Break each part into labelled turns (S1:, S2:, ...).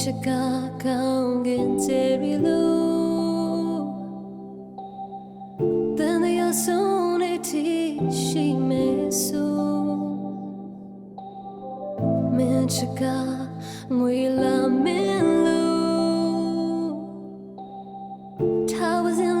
S1: မင်းချစ်ကကောင်းကင်ကျေရီလို့တန်ရဆုံးနေတီရှိမေဆိုမင်းချစ်ကငွေလာမင်းလို့ထားဝစင်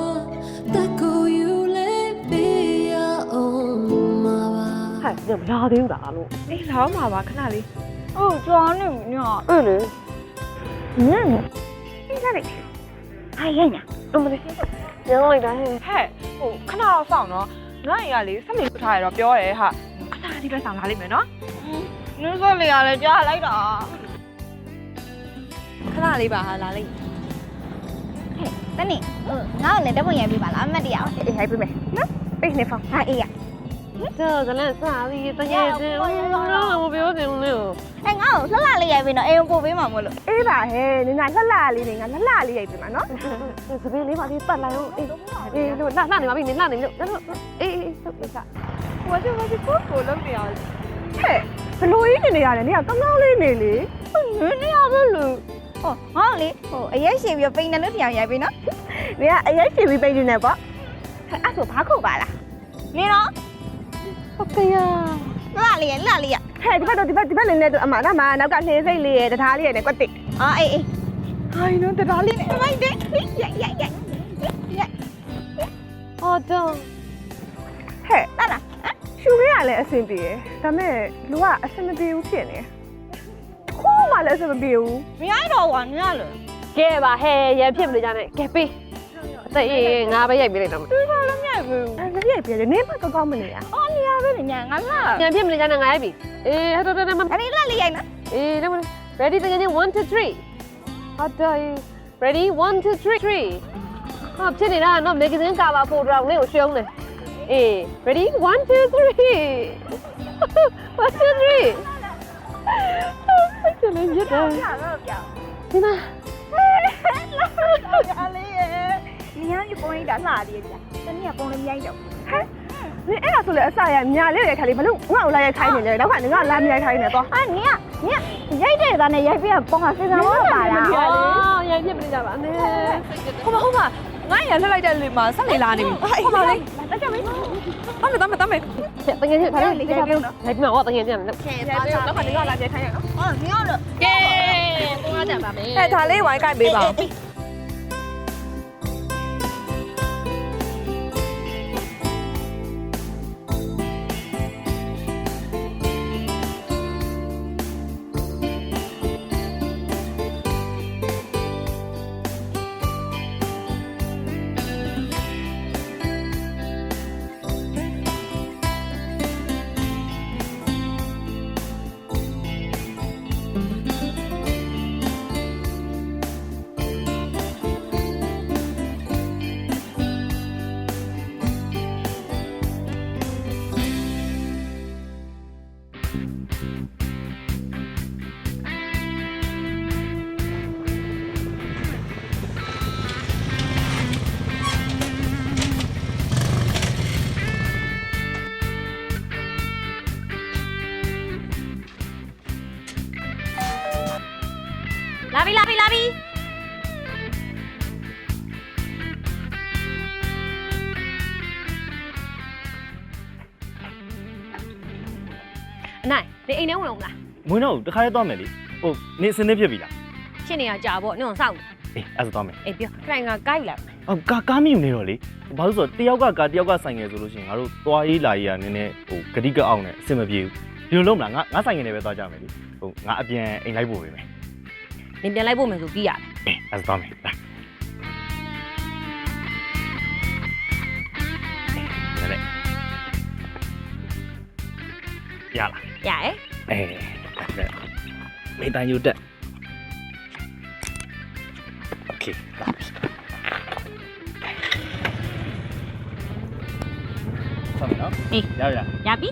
S1: ချက်မလာသေးဘူးလားလို့အေးလာအောင်ပါပါခဏလေးဟုတ်ကြောင်းနေညအေးလေညင်းရှင်းကြလိုက်ဟာရဲ့
S2: ည
S3: အမလေး
S2: ရှင်းညောင်းလိုက်တာဟဲ့
S3: ဟဲ့ဟိုခဏတော့စောင့်နော်ငါ့အိမ်ကလေစက်မင်းပထားရတော့ပြောတယ်ဟာခဏလေးပဲစောင့်လာလိမ့်မယ်နော်
S4: နင်းစောလေးကလည်းကြားလိုက်တာ
S3: ခဏလေးပါဟာလာလိမ့်
S4: ဟဲ့တနေ့ငါ့ကိုလည်းတပုံရိုက်ပြပါလားအမတ်တရား
S3: အေးရိုက်ပြမယ်နော်ပေးနေဖောင်း
S4: ဟာအေး
S2: ရ ကျတော့ဇလန်စားပြီးတကယ်ချင်းဘာလို့ပြောနေမလို့အဲငါ့ကိုလှ
S4: လှလေးရိုက်ပေးနော်အိမ်ကိုပို့ပေးမှာမို့လို့
S3: အေးပါဟဲ့နင်ကလှလှလေးနေငါလှလှလေးရိုက်ပေးမှာနော်
S2: စပင်းလေးပါလေးပတ်လိုက်အောင်အေးအေးလို့လှလှနေပါပြီနင်လှနေလို့အေးအေးဟုတ်ပြီစား
S3: ဝါကျဝါကျကိုကိုလုံးနေအောင်ဟဲ့ဘလို့ရင်းနေနေရတယ်နင်ကကောင်းကောင်းလေးနေလေ
S4: နင်နေရဘူးလို့ဟောဟောလေဟိုအရက်ရှင်ပြီးပိန်တယ်လို့ပြ
S3: န်
S4: ရိုက်ပေးနော်
S3: နင်ကအရက်ရှင်ပြီးပိန်နေတယ်ပေါ့အဲ့ဒါဆိုဘာခုတ်ပါလား
S4: န
S2: င်တော့ ဆရာ
S4: လှလေးရလှလေးရ
S3: ဟဲ့ဒီဘက်တော့ဒီဘက်ဒီဘက်လင်းနေတော့အမနာမနောက်ကလှေစိတ်လေးရတထားလေးရနဲ့ကွက်တိ
S4: အော်အေးအေး
S3: ဟိုင်းနော်တထားလေးနဲ့
S4: မိုက်တယ်ရိုက်
S2: ရို
S4: က်ရိုက်ရိုက်
S2: အော်တော့
S3: ဟဲ့
S4: လာလာ
S3: ရှူခဲ့ရလဲအဆင်ပြေတယ်ဒါပေမဲ့လူကအဆင်မပြေဘူးဖြစ်နေခိုးမှလည်းအဆင်မပြေဘူး
S4: မရိုက်တော့ကွာနင်
S2: ကလေကဲပါဟဲ့ရံဖြစ်မလို့ကြနဲ့ကဲပေးအသက်အေးငါပဲရိုက်ပေးလိုက်တော့
S4: မတွေးထားလို့မ
S3: ရိုက်ဘူး ပြည့်ပြည့်နေမကောင်းကောင်းမနေရ
S4: အော်နေရပဲနေညာငါလား
S2: ညာပြည့်မနေညာငါရိုက်ပြီအေးဟတ်တော်တော်မ
S4: အဲ့ဒါလေးရိုက်နော်
S2: အေးတော့ ready တကယ်ချင်း1 2 3ဟတ်တော် ready 1 2 3 3ဟာဖြစ်နေတာနော် magazine cover photo လေးကိုရှုံးတယ်အေး ready 1 2 3 1 2 3 Hãy subscribe cho kênh Ghiền Mì Gõ Để không bỏ lỡ những video hấp dẫn အများ
S4: ကြီးပုံရိပ်တာလှသေးတယ်ဗျာတနေ့ကပုံလည်းမရိုက်တော့ဘူး
S3: ဟဲ့နင်အဲ့ဒါဆိုလေအစရညာလေးရခါလေးဘလို့ငါ့ကိုလာရိုက်ခိုင်းနေလေတော့ကငါ့ကိုလာမရိုက်ခိုင်းနေတော့
S4: အာနင်ကနင်ကရိုက်တဲ့သားနဲ့ရိုက်ပြီးပုံကစဉ်းစားမလို့ပါလား
S2: အော်ရိုက်ပြမလို့ကြပါနဲ့
S3: ဟိုမဟုတ်ပါငါရလှလိုက်တဲ့လေမှာဆက်လေလာနေပြီဟိုမလေး
S4: တက်ကြမေး
S3: တမ်းတမ်းတမ်း
S2: တငယ်ချင်းခါလေးလေးကြပြုံးနော်လိုက်ပြမဟောတငယ်ချင်းနော်
S4: ခဲပါစား
S3: တော့ခါလေးကလာပြခိုင်းရနော်ဟော
S4: နင်ကတော့
S2: ကဲကိုကကြံပါမယ်
S3: အဲဒါလေးဝိုင်းကိုက်ပေးပါ
S4: ပြီလာပြီလာပြီ
S2: အနိုင်ဒီအိမ်ထဲဝင်အောင်လား
S5: မင်းတို့တခါလေးသွားမယ်လေဟိုနေစနေဖြစ်ပြီလား
S2: ရှင်းနေရကြာပေါ့နင်စောင့်
S5: အေးအဲ့ဒါသွားမယ်
S2: အေးပြောခိုင်ကကိုက်လာ
S5: အော်ကာကားမယူနေတော့လေဘာလို့ဆိုတော့တယောက်ကကားတယောက်ကဆိုင်ငယ်ဆိုလို့ရှိရင်ငါတို့သွားရေးလာရေးကနည်းနည်းဟိုဂတိကအောင်နဲ့အဆင်မပြေဘူးဒီလိုလုံးမလားငါငါဆိုင်ကနေပဲသွားကြမယ်လေဟိုငါအပြန်အိမ်လိုက်ပို့ပေးမယ်
S6: နင်ပြန်လိုက်ဖို့မယ်ဆိုပြီးရတယ်
S5: အေးအဲ့ဒါသွားမယ်လာဒါလေရလား
S6: ရရဲ့
S5: အေးဒါမေတန်ယူတက်โอเคလာပြီဆက်မယ်နော်
S6: အေး
S5: ရရ
S6: ရပြီ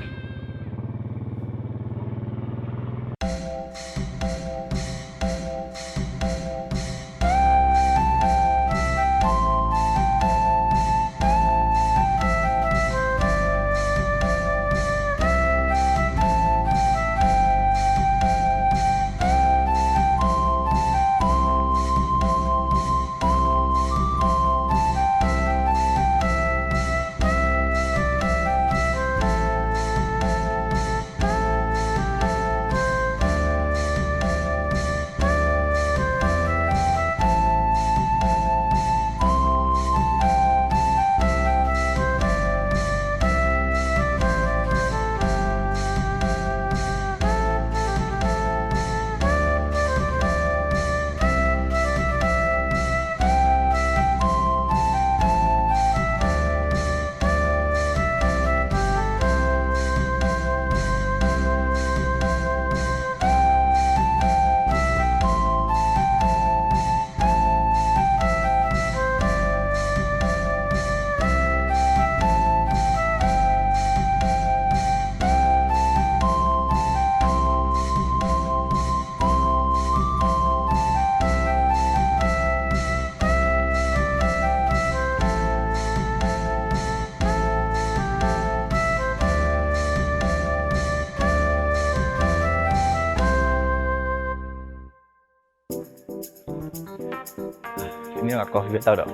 S5: ဒီနေ့ကကော်ဖီပဲတောက်တော့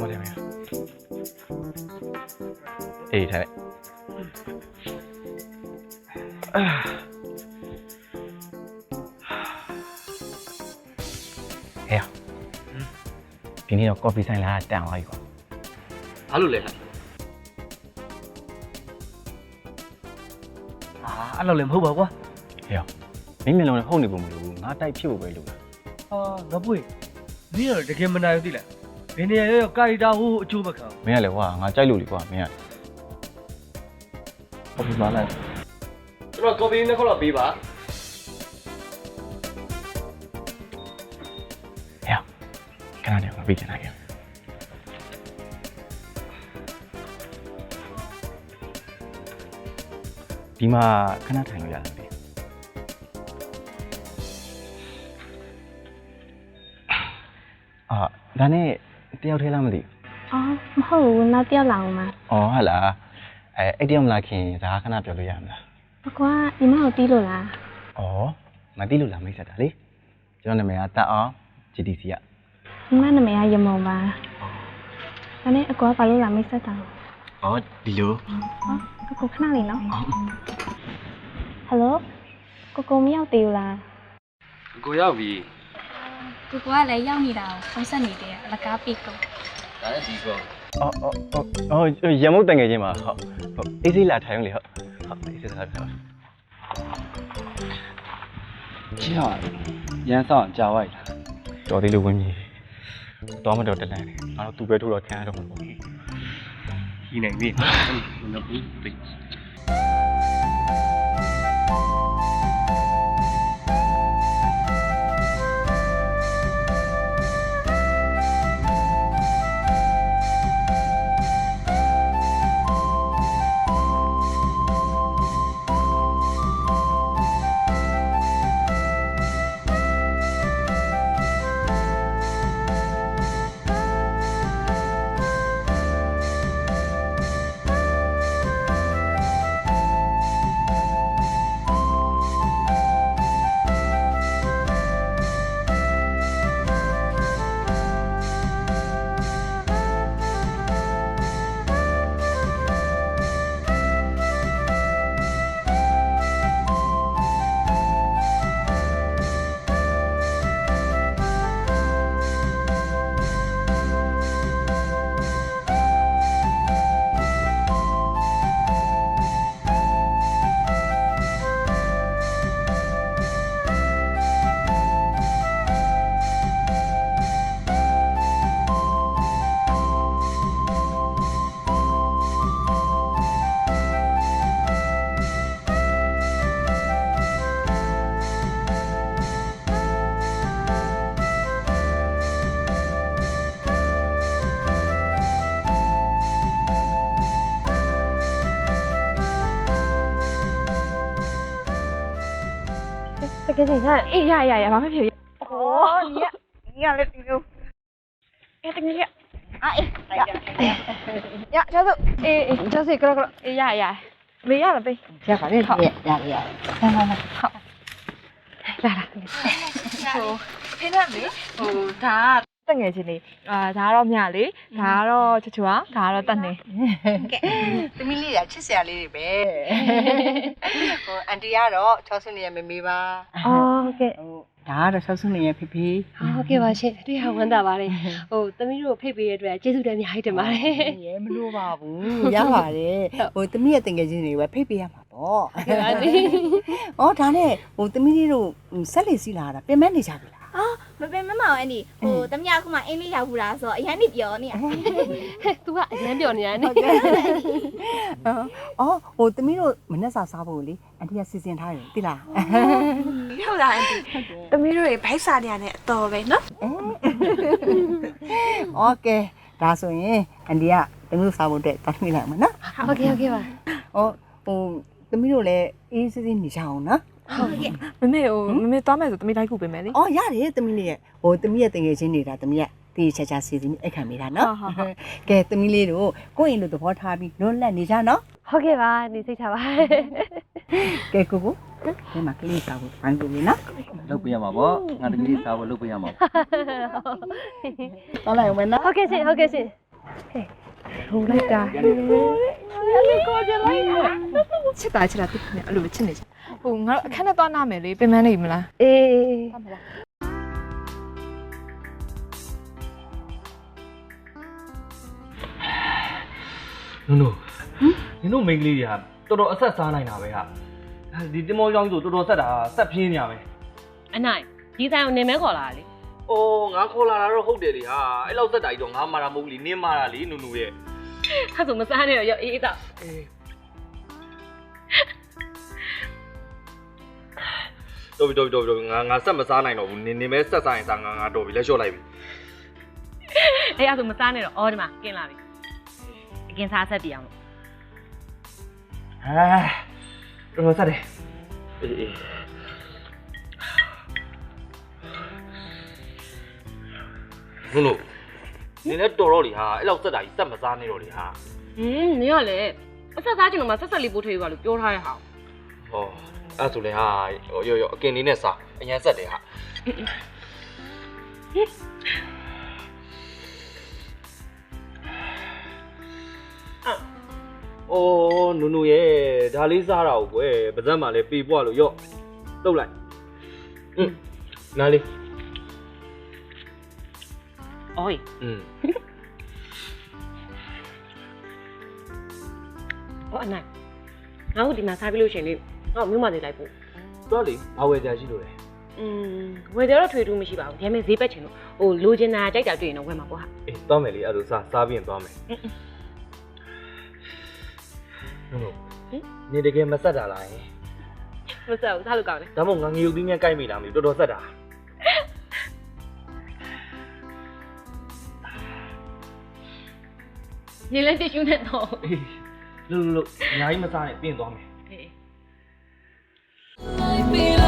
S5: မတယ်မရအေးထိုင်ဟဲ့ဒီနေ့တော့ကော်ဖီဆိုင်လာတန်သွားပြီကွာ
S7: ဘာလို့လဲဟာအဲ့လိုလည်းမဟုတ်ပါကွာ
S5: ဟဲ့မင်းမျက်လုံးနဲ့ဟုတ်နေပုံ မလို့ငါတိုက်ဖြစ်ဖို့ပဲလို့လား
S7: ဟာငါပွေနင်းရတကယ်မနိုင်ဘူးသိလားဘယ်နေရာရောကာရီတာဟိုအချိုးမခံ
S5: မင်းကလည်းကွာငါကြိုက်လို့လေကွာမင်းကကော်ဖီပါလိုက်
S7: ကျွန်တော်ကော်ဖီနှစ်ခေါက်လောက်ပေးပါ
S5: ခဏတည်းငါပြီးချင်တာခဲ့ဒီမှာခဏထိုင်လို့ရတယ် လေအာဒါနဲ့တယောက်ထဲလားမသိဘူး
S8: အော်မဟုတ်ဘူးနောက်တစ်ယောက်လာအောင်ပါ။
S5: အော်ဟုတ်လား။အဲအဲ့တယောက်မလာခင်စကားခဏပြောလို့ရမလား
S8: အကွာညီမကိုတီးလို့လား။
S5: အော်မသိလို့လားမိတ်ဆက်တာလေ။ကျွန်တော်နာမည်ကတက်အောင် GTC က
S8: ညီမနာမည်ကရမုံပါဒါနဲ့အကွာဘာလို့လာမိတ်ဆက်တာလဲ။
S5: အော်ဒီလို
S8: အော်ကိုကိုခဏလေးနော်ဟယ်လိုကိုကိုမရောက်သေးဘူးလား
S7: ကိုရောက်ပြီ
S8: ကိုကိုကလည်းရောက်နေတာကိုဖုန်းဆက်နေတယ်အလကားပိတ်ကို
S7: ဒါလည်းဒီကော။
S5: အော်အော်အော်အော်ရမုတ်တန်ငယ်ချင်းပါဟုတ်။ဟုတ်အေးစိလာထိုင်အောင်လေဟုတ်။ဟုတ်အေးစိလာထိုင်အောင်
S7: ကြီးဟာရန်ဆောင်ကြာဝိုက်လား။
S5: တော်သေးလို့ဝင်ပြီ။တော်မတော်တက်လန့်နေ။ငါတို့သူပဲထိုးတော့ခံရတော့မှာပေါ့။
S7: ကြီးနိုင်ပြီနော်ဘူးပြီ
S2: ကယ်ချင်းဟာ
S3: အေးရရရဘာမှဖြစ်ဖြစ်
S4: ဟောညီကညီကလည်းဒီလို
S3: အဲတကယ်ရ
S4: အာအေးရချာစို့
S2: အေးအေးချောစီကရကရ
S3: အေးရရမေးရလားပေး
S4: ရပါလေဟုတ်ရရရ ဆန်းဆန်းဟုတ်
S2: လာလာ
S3: ဟိုဖေးနဲ့မေဟိုဒါကတငယ်ချင်းလေးအာဒါကတော့မြလေးဒါကတော့ချွချွာဒါကတော့တက်နေ
S9: သမီးလေးကချစ်စရာလေးတွေပဲဟိုအန်တီကတော့ချောဆင်းနေရမမေပါ
S2: အော်ဟုတ်ကဲ့
S9: ဟိုဒါကတော့ချောဆင်းနေရဖေဖေ
S2: ဟုတ်ကဲ့ပါရှင်တွေ့ရဝမ်းသာပါတယ်ဟိုသမီးတို့ဖိတ်ပေးရတဲ့အတွက်ကျေးဇူးတင်အများကြီးတင်ပါတယ်
S9: ရဲမလို့ပါဘူးရပါတယ်ဟိုသမီးရဲ့တင်ငယ်ချင်းတွေပဲဖိတ်ပေးရမှာပေါ့
S2: ဟုတ်ပါပြီ
S9: ဩဒါနဲ့ဟိုသမီးလေးတို့ဆက်လေစီလာတာပြင်မဲနေကြပြီလား
S4: မပင်မမအောင်အန်ဒီဟိုတမယာခုမှအင်းလေးရောက်ဘူးလားဆိုတော့အရင်နေပြောနေရ
S2: သူကအရန်ပြောနေရတယ်နိ
S9: ဩဟိုသမီးတို့မနေ့စာစားဖို့လေအန်တီကစီစဉ်ထားတယ်သိလား
S3: ဟုတ်လားအန်တီသမီးတို့ရေဘိုက်စာနေရတဲ့အတော်ပဲနော်
S9: โอเคဒါဆိုရင်အန်ဒီကသမီးတို့စားဖို့အတွက်တောင်းမိလိုက်မှာနော်
S2: ဟုတ်ကဲ့ဟုတ်ကဲ့ပါ
S9: ။အော်ဟိုသမီးတို့လည်းအေးစစ်စစ်နေကြအောင်နော်
S3: မမေဟိုမမေသွားမယ်ဆိုသမီးလိုက်ခုပေးမယ်လေ။
S9: အော်ရတယ်သမီးလေးရဲ့ဟိုသမီးရဲ့တငယ်ချင်းနေတာသမီးကတေးချာချာစီစဉ်ပြီးအိတ်ခံမိတာနော်
S3: ဟုတ်ဟုတ်ဟုတ်။
S9: ကဲသမီးလေးတို့ကိုယ့်အိမ်လိုသဘောထားပြီးလွတ်လပ်နေကြနော်
S2: ဟုတ်ကဲ့ပါနေစိတ်ချပါ။
S9: ကဲကိုကိုဒီမှာကလေးစားဖို့ဘိုင်းကိုပြီနော်
S5: လုပ်ပေးရမှာပေါ့ငါတကယ်စားဖို့လုပ်ပေးရမှာပေါ့။
S9: တောင်းလိုက်အောင်မယ်နော်
S2: ဟုတ်ကဲ့ရှင်ဟုတ်ကဲ့ရှင်ဟဲ့ဟိုလိုက်တာ
S3: ချစ်တာချစ်တာတိနေအဲ့လိုပဲချစ်နေချင် ဟိုငါတို့အခန်းထဲသွားနာမယ်လေပြင်မနေမလား
S2: အေး
S7: နုံနုံနင်တို့မိန်းကလေးတွေကတော်တော်အဆက်စားနိုင်တာပဲဟာဒီတင်မောကြောင်းဆိုတော်တော်ဆက်တာဆက်ပြင်းနေရမယ်
S6: အနိုင်ဒီဆိုင်ကိုနေမဲခေါ်လာတာလေ။
S7: အိုးငါခေါ်လာတာတော့ဟုတ်တယ်လေဟာအဲ့လောက်ဆက်တာကြီးတော့ငါမာတာမဟုတ်ဘူးလေနင်းမာတာလေနုံနုံရဲ့
S6: အဲ့ဆိုမစားနဲ့တော့ရောအေးအေးတော့
S7: တော်ပြီတော်ပြီတော်ပြီတော်ပြီငါငါဆက်မစားနိုင်တော့ဘူးနင်းနင်းပဲဆက်စားရင်စားငါငါတော်ပြီလက်လျှော့လိုက်ပြီ
S6: အဲ့အဲ့ဆိုမစားနဲ့တော့အော်ဒီမှာกินလာပြီအကင်စားဆက်ပြအောင်လို့
S7: ဟာတော်တော်ဆက်တယ်အေးအေးနုံနုံနင်းလည်းတော်တော့လေဟာအဲ့လောက်ဆက်တာကြီးဆက်မစားနေတော့လေဟာ
S6: ဟင်းနေရလေအဆက်စားချင်တော့မှဆက်ဆက်လေးပို့ထွေးပါလို့ပြောထားရဟာ
S7: ဟော အဲ့ဆိုလေဟာဟိုရောရောအကင်လေးနဲ့စားအရင်ဆက်တယ်ဟာအိုးနုနုရဲ့ဒါလေးစားတာကိုကွယ်ပါဇက်မှာလည်းပေပွားလို့ရော့တုတ်လိုက်อืมနားလေး
S6: အော်ဟေး
S7: อืม
S6: ဟောအနိုင်ငါတို့ဒီမှာစားပြီးလို့ရှရင်လေ ငါ့ကိုမြို့မနေလိုက်ပို့
S7: တော့လေဘာဝယ်ကြရှိလို့လဲ
S6: อืมဝယ်ကြတော့ထွေထူးမရှိပါဘူးဒါပေမဲ့ဈေးပက်ချင်လို့ဟိုလိုချင်တာကြိုက်တာတွေ့ရင်တော့ဝယ်မှာပေါ့ဟာ
S7: အေးသွားမယ်လေအဲ့ဒါစားစားပြီးရင်သွားမယ်နုနုနေတကယ်မဆက်တာလားယင်
S6: မဆက်ဘူးစားလို့ကောင်းတယ်
S7: ဒါမှမဟုတ်ငါငရုတ်သီးမြတ်ကြိုက်မိလားမသိဘူးတော်တော်ဆက်တာ
S6: နေလဲတစ်ရှူးနဲ့တော့
S7: အေးလူလူလူအများကြီးမစားနဲ့ပြင်သွားမယ် be